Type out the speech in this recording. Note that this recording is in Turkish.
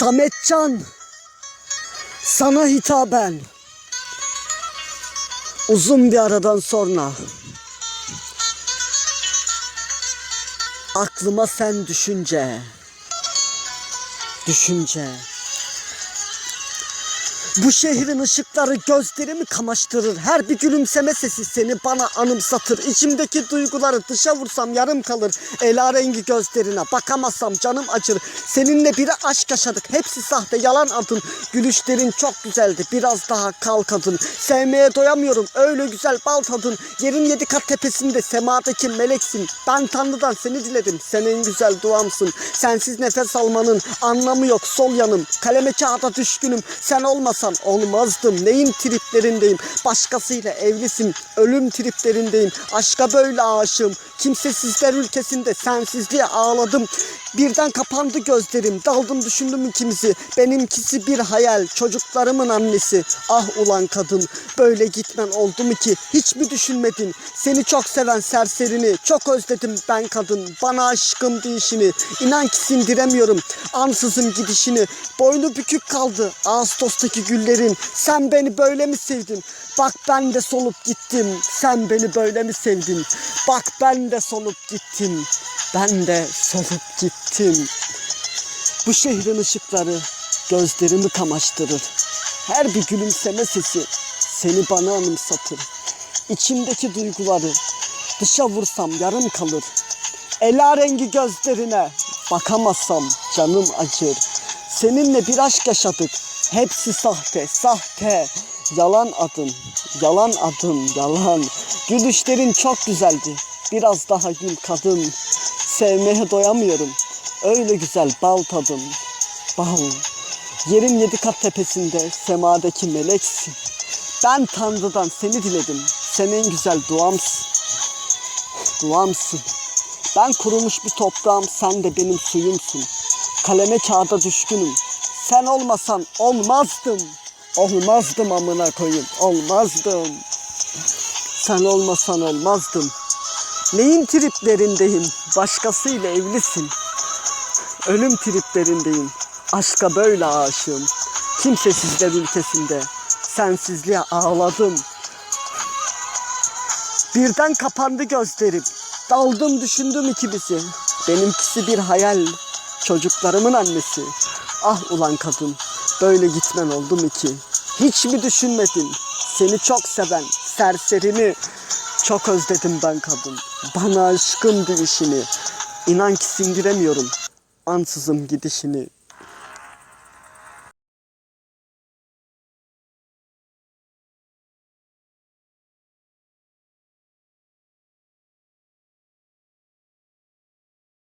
Sametcan, sana hitaben, uzun bir aradan sonra. Aklıma sen düşünce, düşünce. Bu şehrin ışıkları gözlerimi kamaştırır. Her bir gülümseme sesi seni bana anımsatır. İçimdeki duyguları dışa vursam yarım kalır. Ela rengi gözlerine bakamazsam canım acır. Seninle bir aşk yaşadık. Hepsi sahte yalan adın. Gülüşlerin çok güzeldi. Biraz daha kal kadın. Sevmeye doyamıyorum. Öyle güzel bal tadın. Yerin yedi kat tepesinde semadaki meleksin. Ben Tanrı'dan seni diledim. Sen en güzel duamsın. Sensiz nefes almanın anlamı yok. Sol yanım. Kaleme kağıda düşkünüm. Sen olmasan olmazdım. Neyin triplerindeyim. Başkasıyla evlisin. Ölüm triplerindeyim. Aşka böyle aşığım. Kimsesizler ülkesinde sensizliğe ağladım. Birden kapandı gözlerim. Daldım düşündüm ikimizi. Benimkisi bir hayal. Çocuklarımın annesi. Ah ulan kadın. Böyle gitmen oldu mu ki? Hiç mi düşünmedin? Seni çok seven serserini. Çok özledim ben kadın. Bana aşkım değişini. İnan ki sindiremiyorum. Ansızın gidişini. Boynu bükük kaldı. Ağustos'taki güllerin. Sen beni böyle mi sevdin? Bak ben de solup gittim. Sen beni böyle mi sevdin? Bak ben de solup gittim. Ben de solup gittim. Bu şehrin ışıkları gözlerimi kamaştırır. Her bir gülümseme sesi seni bana anımsatır. İçimdeki duyguları dışa vursam yarım kalır. Ela rengi gözlerine bakamazsam canım acır. Seninle bir aşk yaşadık. Hepsi sahte, sahte. Yalan adın, yalan adın, yalan. Gülüşlerin çok güzeldi. Biraz daha gül kadın. Sevmeye doyamıyorum. Öyle güzel bal tadın. Bal. Yerin yedi kat tepesinde semadaki meleksin. Ben Tanrı'dan seni diledim. Sen en güzel duamsın. Duamsın. Ben kurumuş bir toprağım, sen de benim suyumsun. Kaleme kağıda düşkünüm. Sen olmasan olmazdım. Olmazdım amına koyayım, olmazdım. Sen olmasan olmazdım. Neyin triplerindeyim? Başkasıyla evlisin. Ölüm triplerindeyim. Aşka böyle aşığım. Kimsesizler ülkesinde. Sensizliğe ağladım. Birden kapandı gözlerim. Daldım düşündüm ikimizi. Benimkisi bir hayal. Çocuklarımın annesi. Ah ulan kadın. Böyle gitmen oldu mu ki? Hiç mi düşünmedin? Seni çok seven serserini çok özledim ben kadın. Bana aşkın değişini. İnan ki sindiremiyorum ansızın gidişini.